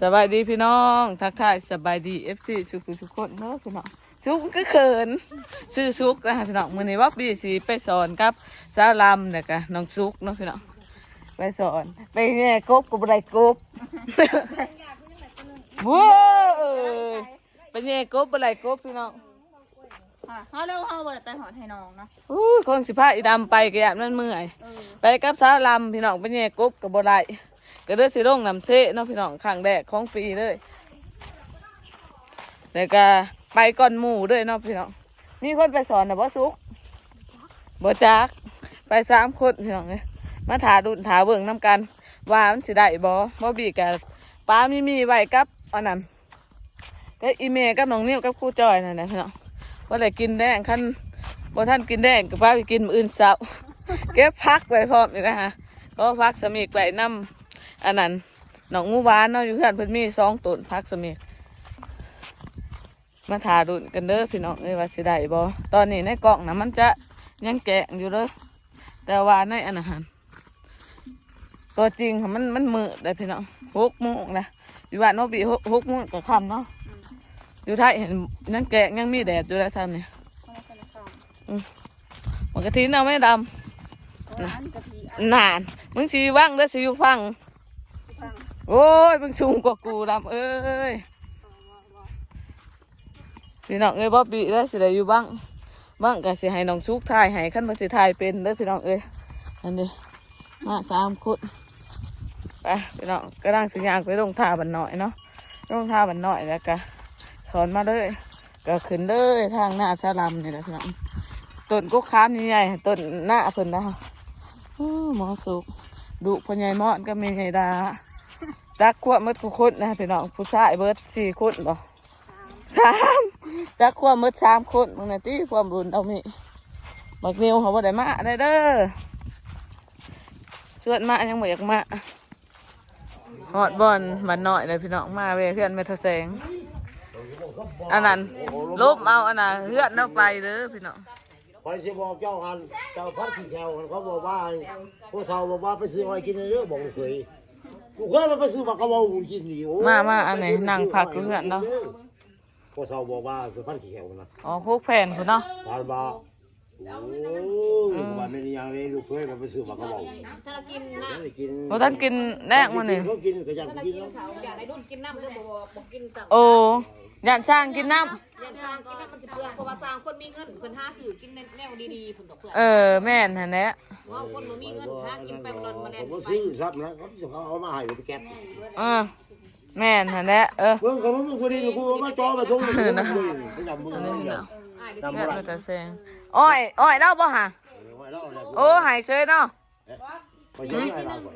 สบายดีพี่น้อง ทักทายสบายดีเอฟซีสุขุทุกคนเนาะพี่น้องสุกก็เขินชื่อสุกนะพี่น้องมื้อนี้ว่าบีสีไปสอนครับสาวลำเนี่ยกะน้องสุกเนาะพี่น้องไปสอน ไปเนี่ยกบกับอะไรกบว้าวไปเนี่ยกบอะไรกบพี่น้องค่ะเขาเร็วเขาบ่ได้ไปหอดให้น้องเนาะอู้ยคนสิพาอีดำไปกะยานมันเมื่อยเออไปกับสาวลำพี่น้องไปเนี่ยกบกับบ่ได้ ก็เด้อสิลงน้ำเซเนาะพี่น้องครั้งแรกของปีเลยแล้วก็ไปก่อนหมู่ด้วยเนาะพี่น้องมีคนไปสอนนะบ่สุกบ่จักไปสามคนพี่น้องเลยมาถาดุนถาเบิ่งน้ำกันว่ามันสิได้บ่บ่บีกับป้ามีมีไว้กับอันนั้นก็อีเมกับน้องนิ้วกับครูจอยนั่นแหละพี่น้องว่าได้กินแดงคันบ่ท่านกินแดงก็ป้าไปกินมื้ออื่นเช้าเก็บพักไว้พร้อมนี่นะฮะก็พักสมิกไว้นำ อันนั้นหนองงูหวานเนาะอยู่เพื่อนเพิ่นมีสองต้นพักสมิกมาถาดุนกันเด้อพี่น้องเอ้ยว่าสิได้บ่ตอนนี้ในกล่องนะมันจะยังแกะอยู่เลยแต่ว่าในอันอาหารตัวจริงค่ะมันมันมืดเลยพี่น้องหกโมงนะอยู่บ้านโนบีหกหกโมงกับค่ำเนาะอยู่ไทยเห็นยังแกะยังมีแดดอยู่แล้วทำเนี่ยเขาไม่เป็นสองมันกะทินเอาไม่ดำร้านกะทิอันนานมึงสีว่างเด้อสิอยู่ฟังฟัง โอ้ยมึงชุงกว่ากูดำเอ้ยพี่น้องเอ้ยบ๊อบบี้เด้สิได้อยู่บ้างบ้างก็สิให้น้องชุกทายให้ขั้นมาสิทายเป็นเด้อพี่น้องเอ้ยอันนี้มาสามคนไปพี่น้องก็ร่างสิยางไปลงท่าบันหน่อยเนาะลงท่าบันหน่อยแล้วก็สอนมาเลยก็ขึ้นเลยทางหน้าสลัมนี่แหละพี่น้องต้นกุ๊กค้ามใหญ่ต้นหน้าเพิ่นนะหมอสุกดุพ่อใหญ่มอนก็มีไงดา จักขวบมืดทุกคนนะพี่น้องผู้ชายเบิดสี่คนบ่สามจักขวบมืดสามคนมึงนะที่ความรุนเอามีบักนิวเขาบ่ได้มาได้เด้อชวนมายังบ่อยากมาหอดบอลบันหน่อยเลยพี่น้องมาเวเพื่อนเมทแสงอันนั้นลบเอาอันน่ะเพื่อนเอาไปเด้อพี่น้องคอยสิบอกเจ้าหันเจ้าพัดขี้แขวเขาบอกว่าผู้เฒ่าบอกว่าไปซื้ออะไรกินเยอะบอกเคย กูเคยมาไปซื้อมากระเบากินนี่โอ้มามาอันไหนนั่งพักอยู่เพื่อนเนาะผู้เฒ่าบอกว่าไปพัดขี้แขวนะอ๋อคุกแผ่นคุณเนาะผ่านมาโอ้ยว่าไม่ได้ยังเลยลูกเคยมาไปซื้อมากระเบาถ้าเรากินนะไม่ได้กินพอท่านกินแรกมาหนึ่งเขากินก็ยังถ้าเรากินกินแล้วเขาอยากให้รุ่นกินน้ำก็บอกบอกกินตับโอ้ยันสร้างกินน้อย่างสร้างกินน้ำมันจะเปลืองเพราะว่าสร้างคนมีเงินเพิ่นหาซื้อกินแนวดีๆเพิ่นดอกเปลือกำเออแม่นฮะเนี่ย ว่าคนบ่มีเงินหากินไปบ่รอนมาแลผนมก็ไปซื้อซับนะเขาเอามาให้ไปแก็บเออแม่นฮะเนี่ยเออเบิ่งเขามึงคนนี้กูมาจ่อมาชงมึงนะไปจำมึงอันมึนี้งเนาะอ้ายจำแม่บ่นได้ก็จะแซงอ้อยอ้อยเล่าบ่ฮะโอ้หายเซยเนาะไปยังไงเราไป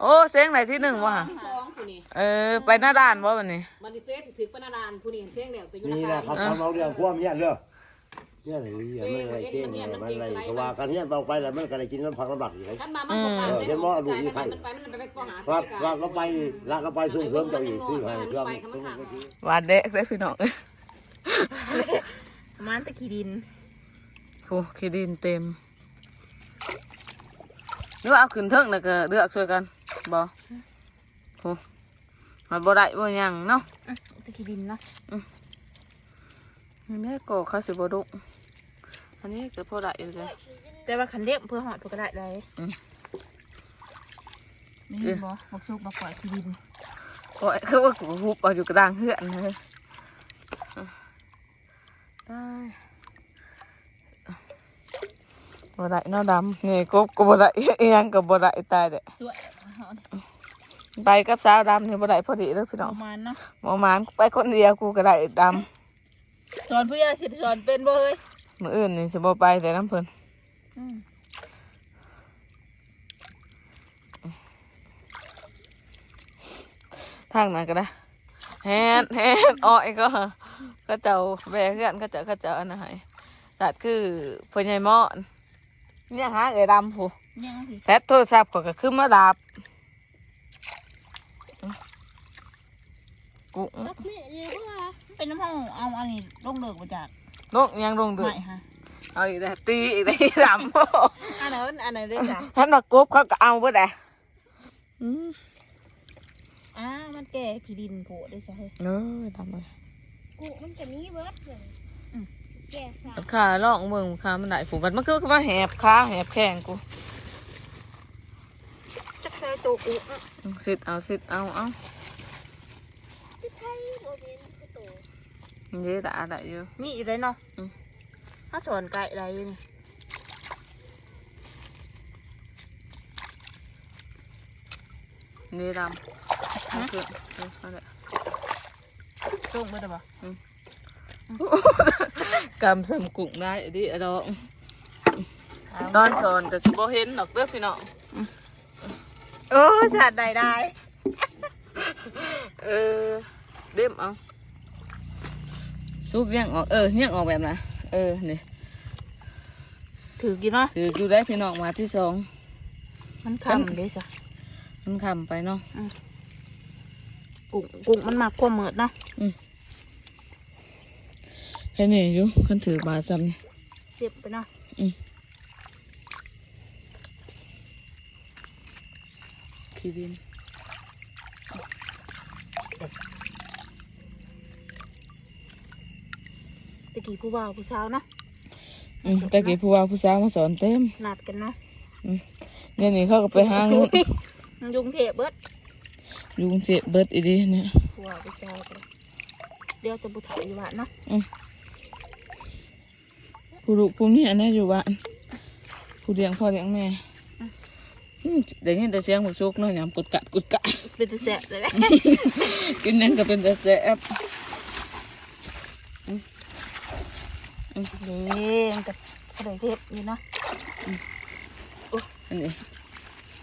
โอ้เสียงไหนที่หนึ่งวะฮะที่สองผู้นี้เออไปหน้าด่านบ่วันนี้มันสิเจ๊ถึกปานานผู้นี้เที่ยงแล้วแต่อยู่นี่นะแหละคะเขาทำเอาเรื่องความเนี่ยเรื่อง เนี่ยอะไรเนี่ยไม่อะไรเก่งเนี่ยมันอะไรเพราะว่าการเนี่ยเราไปแล้วมันก็ได้กินน้ำผักน้ำบักอยู่เลยท่านมามันบ่ฟังเลยมันไปมันไปก็หารักรักเราไปรักเราไปส่งเสริมเจ้าอีกซื้อให้เครื่องวาดเด็กได้พี่น้องเอ้ยมันตะขี้ดินโอ้ขี้ดินเต็มนึกว่าเอาขึ้นเทิงน่ะก็เลือกช่วยกันบ่โอ้มันบ่ได้บ่หยังเนาะตะขี้ดินเนาะ นี่แม่ก็ข้าสิบ่ดุ อันนี้ก็พอได้อยู่เลยแต่ว่าคันเล็บเพื่อหอดก็ได้เลยอืมไม่มีบ่บอกซุกมาปล่อยขี้ดินโอ้ยคือว่ากูหุบเอาอยู่กระด้างเฮือนเลยได้บ่ได้เนาะดำนี่กบก็บ่ได้อิหยังก็บ่ได้ตายเด้อสวยไปกับสาวดำนี่บ่ได้พอดีเลยพี่ปน้องระมาณเนาะหมอหมานไปคนเดียวกูก็ได้ดสอนผู้ใหญ่สิสอนเป็นบ่เอ้ยำ มื้ออื่นนี่สิบ่ไปแต่น้ำเพิ่นทางนั้นก็ได้แฮนแฮนอ้อยก็ก็เจ้าแบกเพื่อนก็เจ้าก็เจ้าอันนั้นให้ตัดคือพ่อใหญ่หมอนเนี่ยหาเอ๋ยดำผู้ยังสิแพทโทรศัพท์ก็ก็คือมาดับกูเป็นน้ำห้องเอาอันนี้ลงเลิกมาจาก ลงยังลงเดือดไม่ฮะเอาอีกแล้วตีอีกแล้วดำอันนั้นอันนั้นได้จ้ะท่านมากบเขาก็เอาเบิดแหละอืมอ้าวมันแก่ขี้ดินโผล่ได้ซะเฮ้ยเออทำเลยกูมันจะมีเบิร์ดเลยอืมแก่สาวขาลองเบิ่งขามันได้ผูมันมันคือว่าแหบขาแหบแข้งกูจักใส่ตัวกูอะสิดเอาสิดเอาเอา จะไทยโบเมนคือโต เยอะด่าได้อยู่มีอีกเลยเนาะอืมถ้าสอนไก่อะไรนี่นี่ดำเอาขึ้ ซุกเลี้ยงออกเออเลี้ยงออกแบบน่ะเออนี่ถือกินเนาะคืออยู่ได้พี่น้องมาที่สองมันคำเลยจ้ะมันคำไปเนาะกุ้งกุ้งมันมากกว่าเมิดเนาะแค่นี้อยู่คันถือบาซ้ำนี่เจ็บไปเนาะขี้ดิน ตะกี้ผู้บ่าวผู้สาวเนาะอืมแต่กี้ผู้ว่าผู้สาวมาสอนเต็มนัดกันเนาะเดี๋ยวนี้เขาก็ไปหาเงินมันยุงเทพเบิดยุงเสียเบิดอีดีเนี่ยผู้บ่าวผู้สาวกันเดี๋ยวจะบุถาอยู่บ้านเนาะผู้ลูกผู้นี้อันนี้อยู่บ้านผู้เลี้ยงพ่อเลี้ยงแม่อืมเดี๋ยวนี้แต่เสียงผู้ชุกเนาะยามกุดกัดกุดกะเป็นจะแสบเลยแหละกินนั่นก็เป็นแต่แซ่บ นี่มันกับกระไดเทพอยู่เนาะอันนี้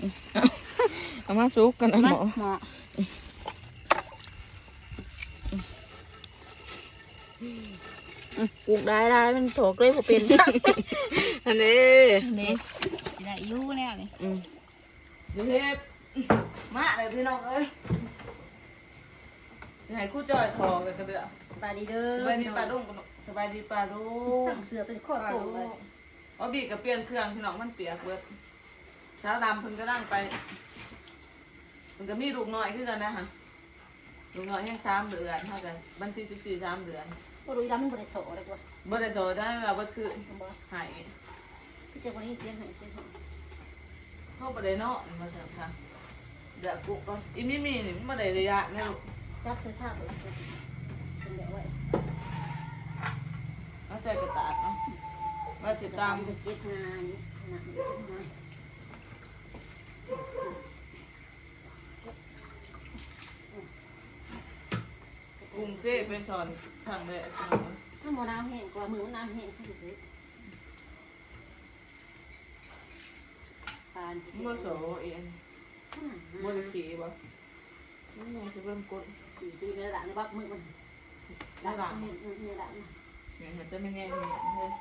อืมเอาเอามาชุกกันนะหมอหมอปลูกได้ได้มันถกเลยผมเป็นอันนี้นี่ได้อยู่แล้วนี่อืมเฮ็ดมาเลยพี่น้องเอ้ยให้คู่จอยทอกันกระเดือ ปลาดีเด้สอบายดีปลาดุ้งกันสบายดีปลาดุ้งสั่งเสือเป็นข้อโตเลยว่าบีกับเปลี่ยนเครื่องพี่น้องมันเปียกเบิดเช้าดำเพิ่นก็นั่งไปมันก็มีลูกน้อยขึ้นกันนะฮะลูกน้อยแค่สามเดือนเท่ากันบันที่สิบสี่สามเดือนบ่รู้ดำมันบ่ได้โสเลยกว่าบ่ได้โตได้แบบว่าคือบ่หายพี่เจ้าคนนี้เสียงหายเสียงหายเข้าบ่ได้เนาะมาเถอะค่ะเดี๋ยวกูก็อีมิมีนี่มันบ่ได้ระยะนะลูกจับเสื้อผ้าบ่ล่ะเป็น ใจกระตากเนาะว่าสิตามเก็บงานนะเก็บงานกรุงเทพเป็นสอนทางแรกพี่น้องถ้าหมอน้ำแห้งกว่ามือน้ำแห้งที่สุดปานมันบ่โสเองบ่ได้ขี่บ่มันยังสิเบิ่มกดสี่ปีแล้วล่ะในบักมือมันด่าเห็นนี่ด่าเนี่ยเห็นจะไม่แง่เนี่ยเฮ้ย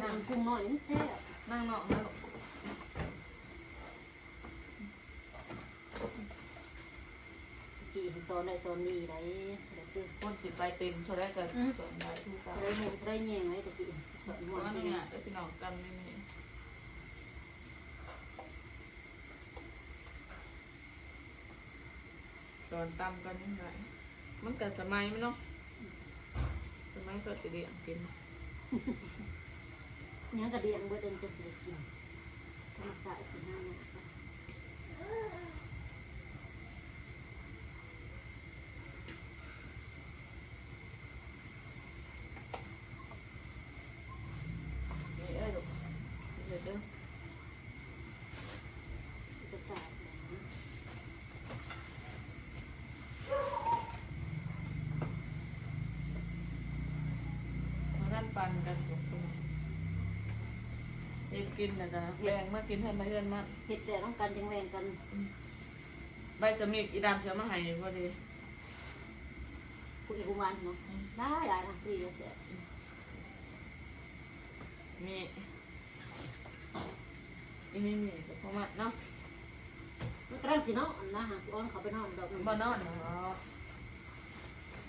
นั่งคุ้มน้อยนี่แซ่บนั่งเนาะนะลูกกี่โซนได้โซนนี้ได้เดี๋ยวคือคนสิไปเต็มเท่าไรก็สอนได้ทุกครั้งได้หมูได้ยไว้ตะกี้สอนเพหัวราะว่เนี่ยจะพี่น้องกันไม่มี สอนตามกันยังไงมันกับสมัยมั้ยเนาะสมัยก็สิเดียงกินยังกระเดียงเบิดเดินจะสิกินธรรมศาสตร์สิห้าเนี่ย นี่เอ้ยลูกเดี๋ยวเด้อ จะตาย มาท่านปันกันลูกเอ็นกินนะจ๊ะแรงมากินให้มาเฮือนมาเห็ดแต่ต้องการจังแรงกันใบสมิกอีดำเชียวมาให้พอดีคุยกุมารเนาะได้ได้ทั้งสี่เลยเสียมีอีนี่มีแต่พอมาเนาะมันกระด้างสิเนาะนะฮะอ้อนเขาไปนอนดอกบ่นอนเนาะ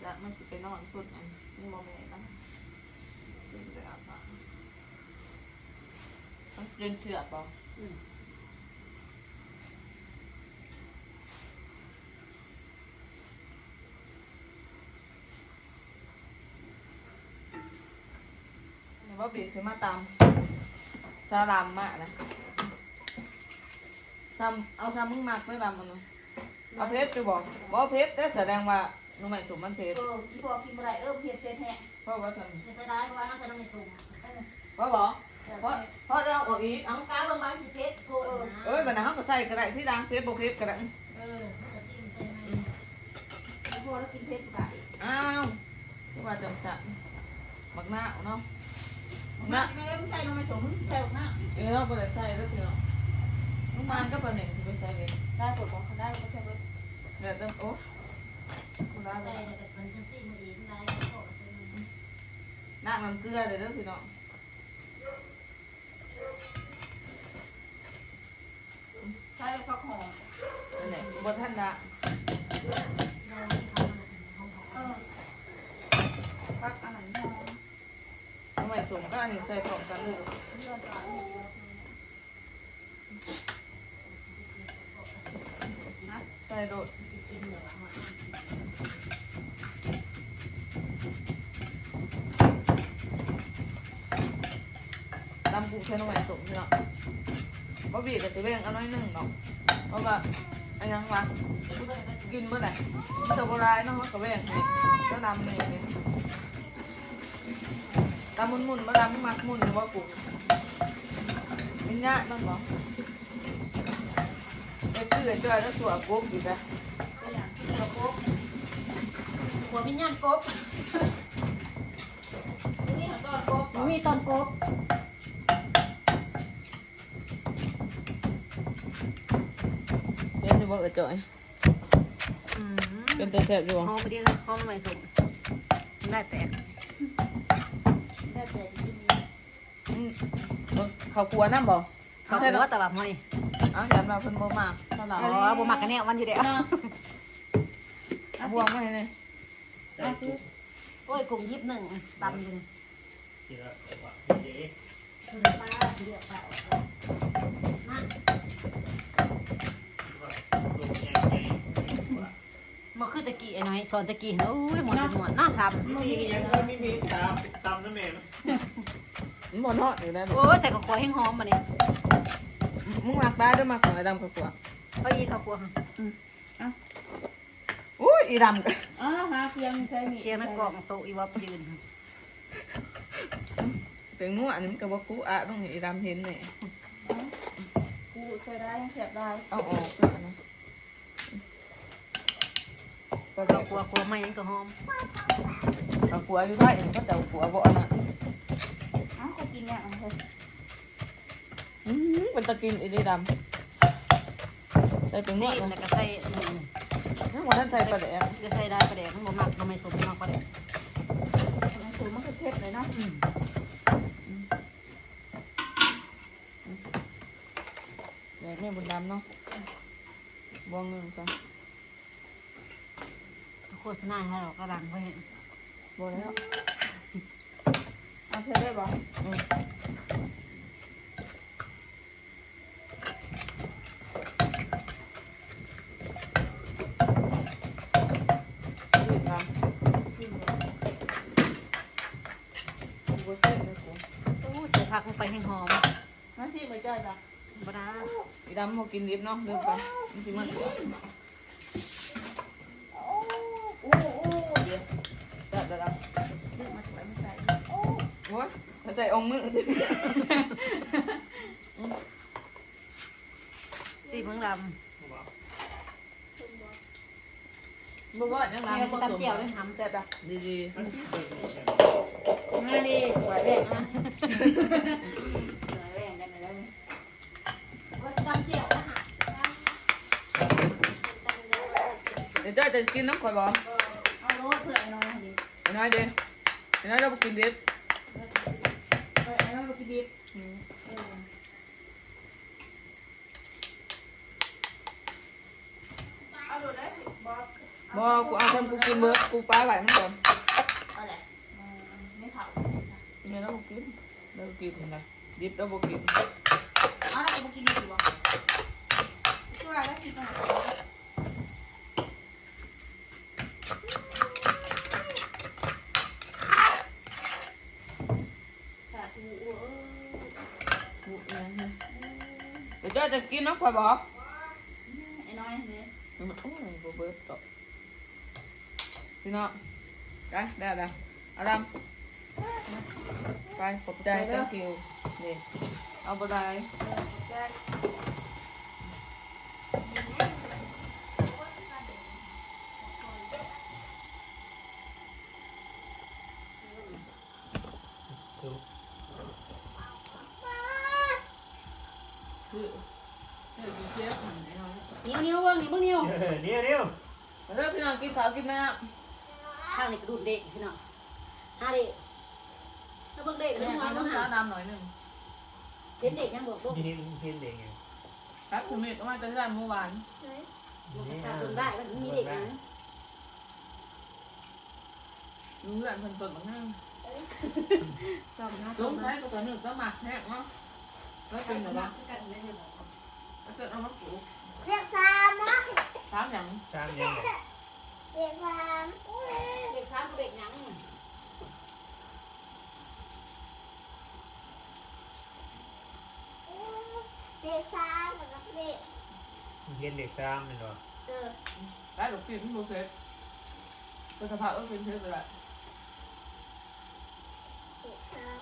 จะมันสิไปนอนพุ่นอันนี่บ่แม่นนะ ขึ้นไปอาบน้ำมันเป็นเสือกป่ะนี่ว่าบีซื้อมาตามซาลามมากนะทำเอาทำมึงมากไม่ตามมันเนอะเอาเพชรจะบอกบอกเพชรแต่แสดงว่าหนูไม่ถูกมันเพชร เออที่บอกกินอะไรเออเพียรเพียรแท้เพราะว่าทจะเสียดายว่าน่าจะต้องไม่ถูกำเพราะบอกเพราะเพราะเราออกอีกเอากาบางบางสิเพชรโทษนะเอ้ยบัดนั้นเขาก็ใส่กระไรที่ดังเพชรบอกเพชรกระไรเออจะจิ้มเต็มให้พอแล้วกินเพชรไก่อ้าวที่ว่าจังสันมักหน้าเอาเนาะมักหน้าไม่ได้ผู้ชายลงไปสมแถวหน้าเออเราไปใส่แล้วเถอะลูกมันก็ประเด็นที่ไปใส่เลยได้ปวดบอกเขาได้ก็ใช่ไหมเดี๋ยวจะโอ้คุณร้านใส่เลยแต่มันจะซีมันอีกไรก็ห น้าน้ำเกลือเลยเด้อพี่น้องใช่ฟักหอมนั่นแหละบนท่านละฟักอะไรหอมทำไมส่งก็อันนี้ใส่ของกันเลยใส่โดด ตำกุ้งใช้น้ำมันส่งพี่น้องบ่บีกับตัวเองเอาน้อยหนึ่งเนาะเพราะว่าอันยังวะกินเมื่อไหร่กินตัวโบราณเนาะเขาก็แบ่งให้แล้วดำนี่นี่ดำมุนมุนๆบ่ดำมักมุนหรือว่ากุ้งมินยะนั่นบ่ไอ้เพื่อนจอยแล้วสัวกุ้งอีกแล้วหัวมิญญาณกบนี่ตอนโกมีตอนกบ เล่นอยู่บ่เออจอย อืมเป็นแต่แซ่บอยู่บ่หอมไปดิเลยหอมใหม่สุกได้แตกได้แต่กินอืมเขากลัวน้ำบ่เขาหัวแต่แบบมันนี่อ้าวยันมาเพิ่นบ่มากเท่าไหร่อ๋อบ่มักกันแน่วันอยู่เด้อบวงมาให้เลยโอ้ยกุ้งยิบหนึ่งตำอยู่นี่คือปลาเดือดเปล่านะ มาคือ ตะกี้ไอ้น้อยสอนตะกี้โอ้ยหมดหมดน่าทไม่มียังไม่มีมีตามตามนั่นเองมันบ่เนาะอยู่ได้ำลูกโอ้ยใส่กระขวแห้งหอมมานี่มึงมักปลาเด้อมักของไอ้ดำกับกลัวเอาอีกระขวอุ้ยอีดำกันอ๋อหาเพียงใช่มีเชียร์นักกองโตอีวับยืนเป็นงัวอันนี้มันก็บ่กูอะต้องให้อีดำเห็นแน่กูใช้ได้ยังแสบได้เอาออกแล้วนะ ก็กเดี๋ยวระขวขวไม่ยังก็หอมเอากลัวอยู่ได้เองก็จะเอากลัวบ่อันนั้นอ้าวก็กินเนี่ยเอาเลยอืมเป็นตะกินอีดีดำใส่เป็นงัซีวมมันแล้วก็ใส่นี่ทั้งหมดท่านใส่ปลาแดกจะใส่ได้ประเดี๋ยวมันบ่มักทำไมสมมักประเดี๋ยวมันสูงมันคือเพชรเลยเนาะแดกแม่บุญดำเนาะบวงหนึ่งจ้ะโฆ ษณาให้เรากำลังไว้บวงแล้วเอาเพชรได้บ่อืมนี่ค่ะกูเส้นเลยกูโอ้ใส่ผักลงไปแห้งหอมมาที่มือจ้อยจ้ะบ่ได้อีดำมากินดิบเนาะเรื่องไปมันสิมันตัว อู้อู้เดี๋ยว จัดแล้วเลือกมาสวยไม่ใส่โอ้ยเขาใส่องค์มือซีมึงลบ่ว่ายังำไงนี่ก็สิตำเจียวด้วยหำแต่แบบดีมาดิสวยแบ่งนะสวยแบ่งกันเลยว่าตำเจียวนะฮะๆเดี๋ยวจ้อยจะกินน้ำข่อยบ่ น้อยเด้ไอ้น้อยเราบ่กินดิบไอ้น้อยลูกดิบเอาดูได้บอกบ่กูเอาคนกูกินเบิดกูปลาไหลมันก่อนเอาแหละไม่เผากินแล้วกูกินแล้วกูกินนะดิบแล้วบ่กินเอาแล้วกูกินดีบ่ช่วยแล้วกินตรงไหน ขาดหูเออ บุกยังไงเดี๋ ยวเจ้าจะกินน้ำข่อยบอก ไอ้น้อยเนี่ยมันโอ้ยบ่เบิดตอกพี่น้องไปได้แล้วเอาดำไปขอบใจ thank you นี่เอาบ่ได้คือเดี๋ยวสิเสียของไอ้น้อย นิ้วนิ้วเบิ่งนี่เบิ่งนิ้ว เออเดี๋ยวเดี๋ยว เริ่มพี่น้องกินข้าวกินน้ ข้างนี่กระดูดเด็กพี่น้องหาเด็กแล้วเบิ่งเด็กำ เรื่ แม่ องน้อย กิน ต้อง น้ำ หา ตาลดำหน่อยหนึง เห็นเด็กยังบอกลูกนี่นี่เห็นเด็กไงครับคุณมิตรเอามาจากร้านเมื่อวานขาดเบิ่งได้ก็มีเด็กนะลุงเลื่อนเพิ่นสดมากนั่งชอบนะลุงใช้ตัวหนึ่งก็หมักแห้งเนาะแล้วเป็นแบบว่าแล้วเกิดเอามาปลูกเรียกสามนะสามอย่างตามยังไงเรียกสามเด็กสามเด็กยัง เรียกสามเหมือนกับเรียกเห็นเด็กตามมันหรอเออได้ดอกปีนที่โมเสสเป็นสภาพเออเป็นเทสไปละเรียกสาม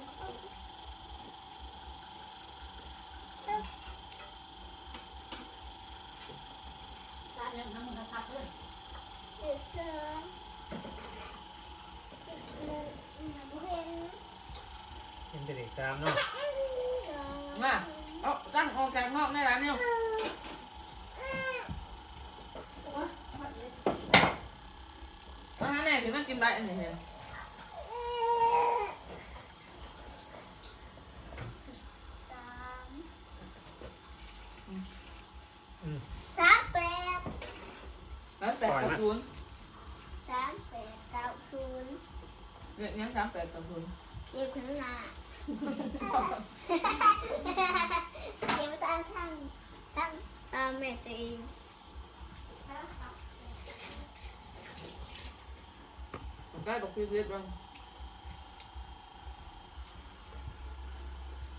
สามยังทำมันทักเลยเรียกสามเรียกหนึ่งบุเห็นเห็นแต่เด็กตามเนาะสองมา เอาตั้งออกจากนอกในร้านเนี่ยมาหาแน่ถึงมันกินได้อันนี้เห็นสามอืมสามแปดแล้วแปดกับศูนย์สามแปดเก้าศูนย์เนี่ยยังสามแปดกับศูนย์เรียกถึงหน้าเรียกตั้งทั้งตั้งตามแม่ตัวเอง ได้ดอกปีนเรียบร้อย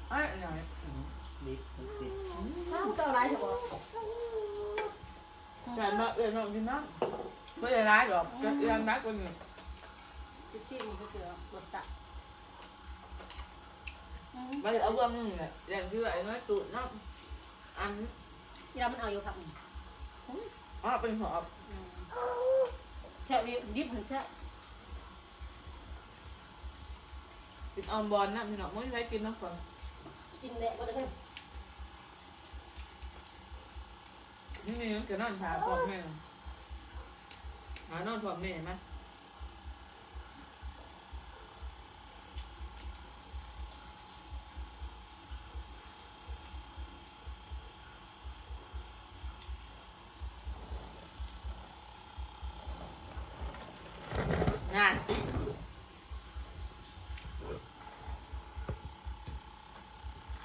ไอ้อันไหนดิบดิบข้าวเกาไรเถอะบอกแต่มาเออน้อง กินน้ำไม่ได้ร้ายหรอกจะเอียงนักกว่านี้จิ๊บซี่มันก็เจอบทตะไปเอาเบื้องนึงเนี่ยอย่างที่ไอ้น้อยตูดน้ำอันที่เรามันเอาอยู่ครับอ๋อเป็นหอบแช่ดิบหันแช่กินออมบอลนะพี่น้องไม่ใช้กินน้ำก่อนกินแหละก็ได้นี่นี่ก็นอนถาพ่อแม่หานอนพ่อแม่ไหมงาน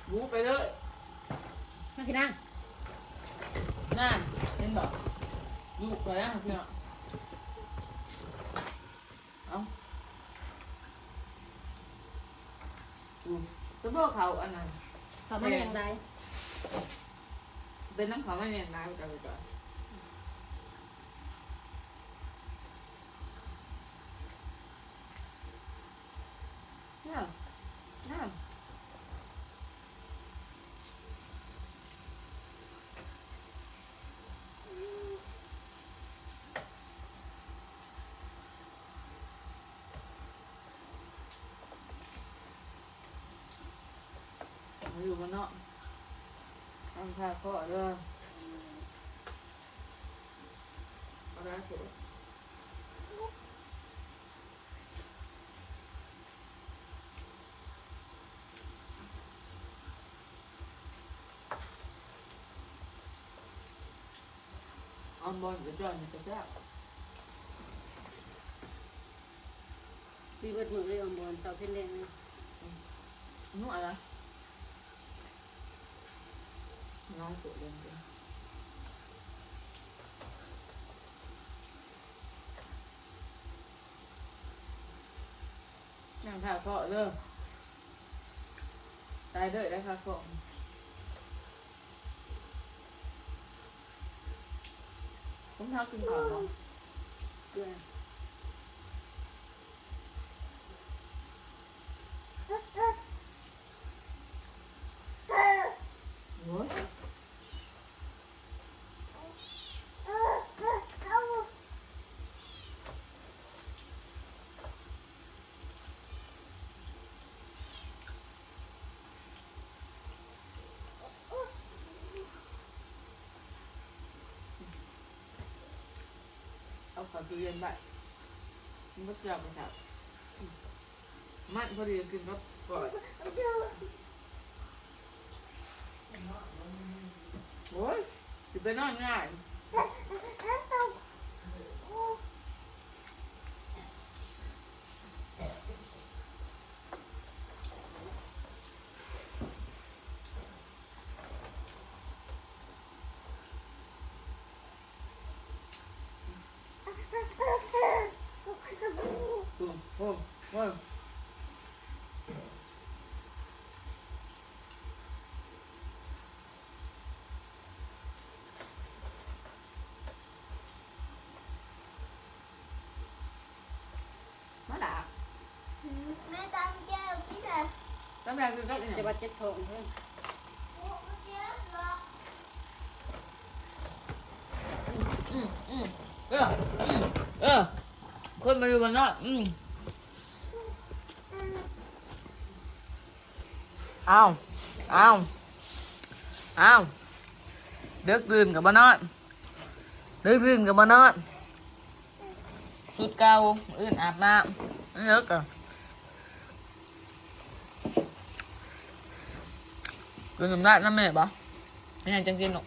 บูไปเลย มากินนั่ง นั่นเห็นบอกอยู่ไปแล้วพี่น้องเอา อืมจะบอกเขาอันนั้นเขาไม่ยังไงเป็นน้ำเขาไม่เนี่ยนายกันเลยก่อนน้ำน้ำมาอยู่มันเนาะ ทำค่าข้อเด้อเอาได้สุดออนบอลจะจอยจะแซ่บมีเบิดมือเลยอมบอลเสาเพ่นแดงนุ่อะไร เน้องตัวเล่นเลยยังถ่ายเพาะเด้อตายเด้อได้ค่ะเพาะผมทำกินข้าวเนาะเกลือโอ้ย เอาขอตู้เย็นไปมันก็เจะไปครับมันพอดีกินก็ปล่อยโอ้ยจะไปนอนง่ายตุ้มโอ้โอ้ย มาด่า แม่ตามแก้วที่ไหน ตั้งแต่คือก็เนี่ยจะว่าเจ็ดทองเพิ่นอืมอืมเอออืมเออคนมาอยู่บ้านนอกอืมเอาเอาเอาเด็กตื่นกับบ้านนอนเด็กตื่นกับบ้านนอนชุดเก่าอื่นอาบน้ำนั่นเลิกอะ เป็นน้ำได้น้ำแม่ปะไม่ใช่จังกินหรอก